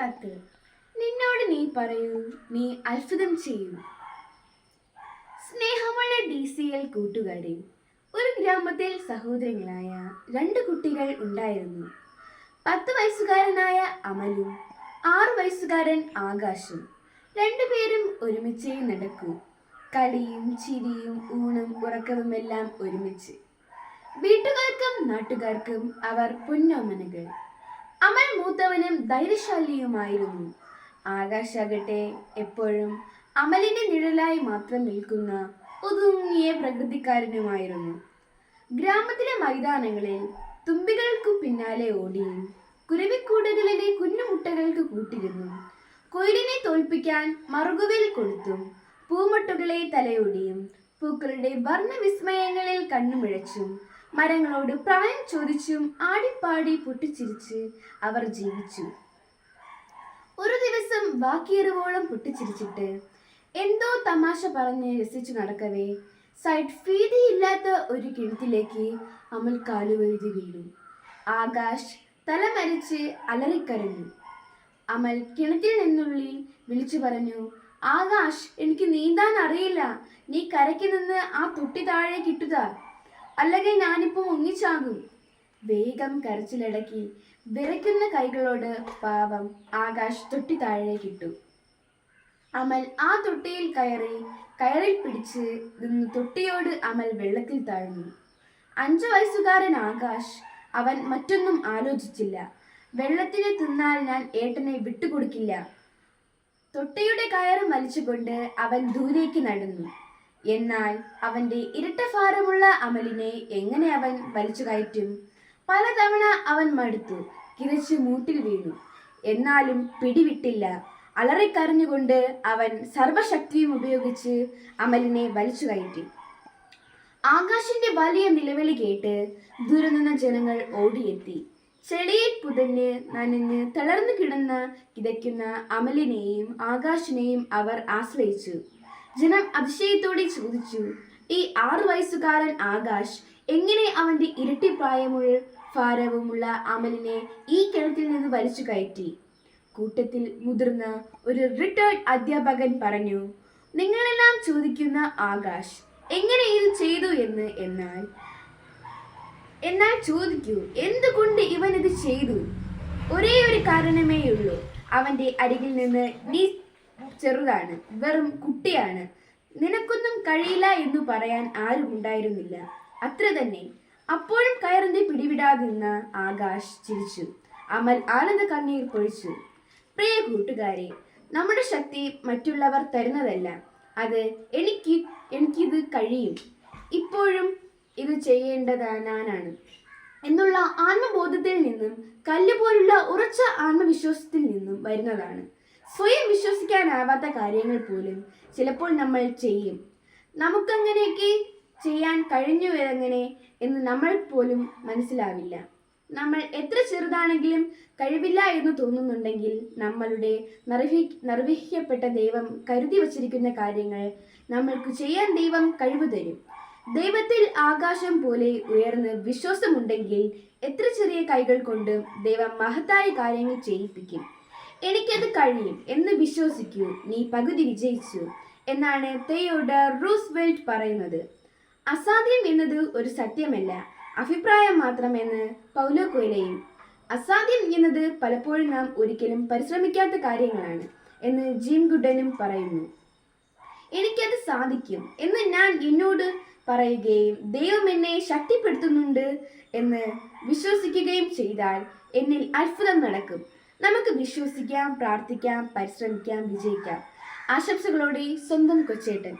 കത്ത്. നിന്നോട് നീ പറയൂ നീ അത്ഭുതം ചെയ്യൂ. സ്നേഹമുള്ള ഡി സി എൽ കൂട്ടുകാരെ ഒരു ഗ്രാമത്തിൽ സഹോദരങ്ങളായ രണ്ട് കുട്ടികൾ ഉണ്ടായിരുന്നു. പത്ത് വയസ്സുകാരനായ അമലും ആറു വയസ്സുകാരൻ ആകാശും രണ്ടുപേരും ഒരുമിച്ച് നടക്കൂ. കളിയും ചിരിയും ഊണും ഉറക്കവും എല്ലാം ഒരുമിച്ച്. വീട്ടുകാർക്കും നാട്ടുകാർക്കും അവർ പൊന്നോമനകൾ. അമൽ മൂത്തവനും ധൈര്യശാലിയുമായിരുന്നു. ആകാശാകട്ടെ എപ്പോഴും അമലിന്റെ നിഴലായി മാത്രം നിൽക്കുന്ന ഒതുങ്ങിയ പ്രകൃതിക്കാരനുമായിരുന്നു. ഗ്രാമത്തിലെ മൈതാനങ്ങളിൽ തുമ്പികൾക്കു പിന്നാലെ ഓടിയും കുരുവിക്കൂടുകളിലെ കുഞ്ഞുമുട്ടകൾക്ക് കൂട്ടിരുന്നു. കൊയിലിനെ തോൽപ്പിക്കാൻ മറുകുവിൽ കൊടുത്തും പൂമൊട്ടുകളെ തലയോടിയും പൂക്കളുടെ വർണവിസ്മയങ്ങളിൽ കണ്ണുമിഴച്ചും മരങ്ങളോട് പ്രായം ചോദിച്ചും ആടിപ്പാടി പൊട്ടിച്ചിരിച്ച് അവർ ജീവിച്ചു. ഒരു ദിവസം ബാക്കിയറിവോളം പൊട്ടിച്ചിരിച്ചിട്ട് എന്തോ തമാശ പറഞ്ഞ് രസിച്ചു നടക്കവേ സൈഡ് ഫീതിയില്ലാത്ത ഒരു കിണറ്റിലേക്ക് അമൽ കാലുവഴുതി വീണു. ആകാശ് തലമരിച്ച് അലറിക്കരഞ്ഞു. അമൽ കിണറ്റിൽ നിന്നുള്ളിൽ വിളിച്ചു പറഞ്ഞു ആകാശ് എനിക്ക് നീന്താൻ അറിയില്ല. നീ കരയ്ക്ക് നിന്ന് ആ തൊട്ടി താഴെ കിട്ടുക അല്ലെങ്കിൽ ഞാനിപ്പോ മുങ്ങിച്ചാകും. വേഗം കരച്ചിലടക്കി വിറയ്ക്കുന്ന കൈകളോട് പാവം ആകാശ് തൊട്ടി താഴെ കിട്ടു അമൽ ആ തൊട്ടിയിൽ കയറി കയറിൽ പിടിച്ച് നിന്ന് തൊട്ടിയോട് അമൽ വെള്ളത്തിൽ താഴ്ന്നു. അഞ്ചു വയസ്സുകാരൻ ആകാശ് അവൻ മറ്റൊന്നും ആലോചിച്ചില്ല. വെള്ളത്തിന് തിന്നാൽ ഞാൻ ഏട്ടനെ വിട്ടുകൊടുക്കില്ല. തൊട്ടിയുടെ കയറും വലിച്ചുകൊണ്ട് അവൻ ദൂരേക്ക് നടന്നു. എന്നാൽ അവന്റെ ഇരട്ട ഭാരമുള്ള അമലിനെ എങ്ങനെ അവൻ വലിച്ചു കയറ്റും? പലതവണ അവൻ മടുത്തു കിരച്ചു മൂട്ടിൽ വീണു. എന്നാലും പിടിവിട്ടില്ല. അലറിക്കരഞ്ഞുകൊണ്ട് അവൻ സർവശക്തിയും ഉപയോഗിച്ച് അമലിനെ വലിച്ചു കയറ്റി. ആകാശിന്റെ വലിയ നിലവിളി കേട്ട് ദൂരെ നിന്ന ജനങ്ങൾ ഓടിയെത്തി. ചെളിയിൽ പുതഞ്ഞ് നനഞ്ഞ് തളർന്നു കിടന്ന കിതയ്ക്കുന്ന അമലിനെയും ആകാശിനെയും അവർ ആശ്രയിച്ചു. ജനം അതിശയത്തോടെ ചോദിച്ചു ഈ ആറു വയസ്സുകാരൻ ആകാശ് എങ്ങനെ അവന്റെ ഇരട്ടി പ്രായമുള്ള ഭാരവുമുള്ള അമലിനെ ഈ കിണറ്റിൽ നിന്ന് വലിച്ചു കയറ്റി? കൂട്ടത്തിൽ മുതിർന്ന ഒരു റിട്ടയർഡ് അധ്യാപകൻ പറഞ്ഞു നിങ്ങളെല്ലാം ചോദിക്കുന്ന ആകാശ് എങ്ങനെ ഇത് ചെയ്തു എന്ന് എന്നാൽ എന്നാൽ ചോദിക്കൂ എന്തുകൊണ്ട് ഇവൻ ഇത് ചെയ്തു? ഒരേ ഒരു കാരണമേയുള്ളൂ അവന്റെ അരികിൽ നിന്ന് ചെറുതാണ് വെറും കുട്ടിയാണ്. നിനക്കൊന്നും കഴിയില്ല എന്ന് പറയാൻ ആരും ഉണ്ടായിരുന്നില്ല. അത്ര തന്നെ. അപ്പോഴും കയറിന്റെ പിടിവിടാതിരുന്ന ആകാശ് ചിരിച്ചു. അമൽ ആനന്ദ കണ്ണീർ പൊഴിച്ചു. പ്രിയ കൂട്ടുകാരെ നമ്മുടെ ശക്തി മറ്റുള്ളവർ തരുന്നതല്ല. അത് എനിക്ക് എനിക്കിത് കഴിയും. ഇപ്പോഴും ഇത് ചെയ്യേണ്ടത് ഞാനാണ്. എന്നുള്ള ആത്മബോധത്തിൽ നിന്നും കല്ല് പോലുള്ള ഉറച്ച ആത്മവിശ്വാസത്തിൽ നിന്നും വരുന്നതാണ്. സ്വയം വിശ്വസിക്കാനാവാത്ത കാര്യങ്ങൾ പോലും ചിലപ്പോൾ നമ്മൾ ചെയ്യും. നമുക്കങ്ങനെയൊക്കെ ചെയ്യാൻ കഴിഞ്ഞു എങ്ങനെ എന്ന് നമ്മൾ പോലും മനസ്സിലാവില്ല. നമ്മൾ എത്ര ചെറുതാണെങ്കിലും കഴിവില്ല എന്ന് തോന്നുന്നുണ്ടെങ്കിൽ നമ്മളുടെ നിർവഹി നിർവഹിക്കപ്പെട്ട ദൈവം കരുതി വച്ചിരിക്കുന്ന കാര്യങ്ങൾ നമ്മൾക്ക് ചെയ്യാൻ ദൈവം കഴിവ് തരും. ദൈവത്തിൽ ആകാശം പോലെ ഉയർന്ന് വിശ്വാസമുണ്ടെങ്കിൽ എത്ര ചെറിയ കൈകൾ കൊണ്ട് ദൈവം മഹത്തായ കാര്യങ്ങൾ ചെയ്യിപ്പിക്കും. എനിക്കത് കഴിയും എന്ന് വിശ്വസിക്കൂ. നീ പകുതി വിജയിച്ചു എന്നാണ് തെയോഡ് റൂസ്വെൽറ്റ് പറയുന്നത്. അസാധ്യം എന്നത് ഒരു സത്യമല്ല. അഭിപ്രായം മാത്രമെന്ന് പൗലോ കൊയിലയും. അസാധ്യം എന്നത് പലപ്പോഴും നാം ഒരിക്കലും പരിശ്രമിക്കാത്ത കാര്യങ്ങളാണ് എന്ന് ജിം ഗുഡനും പറയുന്നു. എനിക്കത് സാധിക്കും എന്ന് ഞാൻ എന്നോട് പറയുകയും ദൈവം എന്നെ ശക്തിപ്പെടുത്തുന്നുണ്ട് എന്ന് വിശ്വസിക്കുകയും ചെയ്താൽ എന്നിൽ അത്ഭുതം നടക്കും. നമുക്ക് വിശ്വസിക്കാം പ്രാർത്ഥിക്കാം പരിശ്രമിക്കാം വിജയിക്കാം. ആശംസകളോടെ സ്വന്തം കൊച്ചേട്ടൻ.